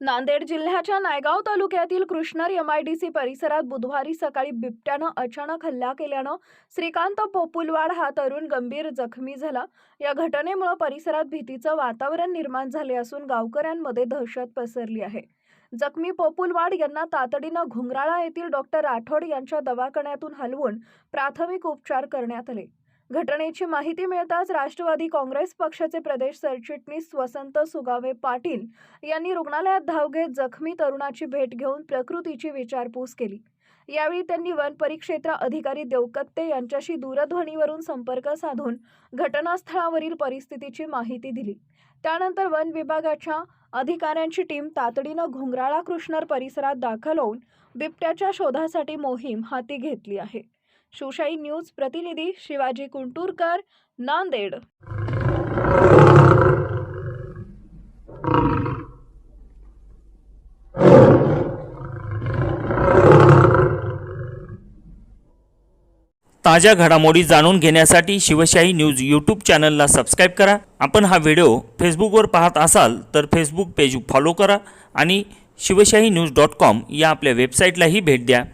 नांदेड जिल्ह्याच्या नायगाव तालुक्यातील कृष्णर एमआयडीसी परिसरात बुधवारी सकाळी बिबट्यानं अचानक हल्ला केल्यानं श्रीकांत पोपुलवाड हा तरुण गंभीर जखमी झाला. या घटनेमुळे परिसरात भीतीचं वातावरण निर्माण झाले असून गावकऱ्यांमध्ये दहशत पसरली आहे. जखमी पोपुलवाड यांना तातडीनं घुंगराळा येथील डॉक्टर राठोड यांच्या दवाखान्यातून हलवून प्राथमिक उपचार करण्यात आले. घटनेची माहिती मिळताच राष्ट्रवादी काँग्रेस पक्षाचे प्रदेश सरचिटणीस वसंत सुगावे पाटील यांनी रुग्णालयात धाव घेत जखमी तरुणाची भेट घेऊन प्रकृतीची विचारपूस केली. यावेळी त्यांनी वन परिक्षेत्र अधिकारी देवकत्ते यांच्याशी दूरध्वनीवरून संपर्क साधून घटनास्थळावरील परिस्थितीची माहिती दिली. त्यानंतर वन विभागाच्या अधिकाऱ्यांची टीम तातडीनं घुंगराळा कृष्णर परिसरात दाखल होऊन बिबट्याच्या शोधासाठी मोहीम हाती घेतली आहे. शिवशाही न्यूज प्रतिनिधी शिवाजी कुंटूरकर नांदेड. ताज्या घडामोडी जाणून घेण्यासाठी शिवशाही न्यूज यूट्यूब चॅनलला सबस्क्राईब करा. आपण हा व्हिडिओ फेसबुकवर पाहत असाल तर फेसबुक पेज फॉलो करा आणि शिवशाही न्यूज डॉट कॉम या आपल्या वेबसाईटलाही भेट द्या.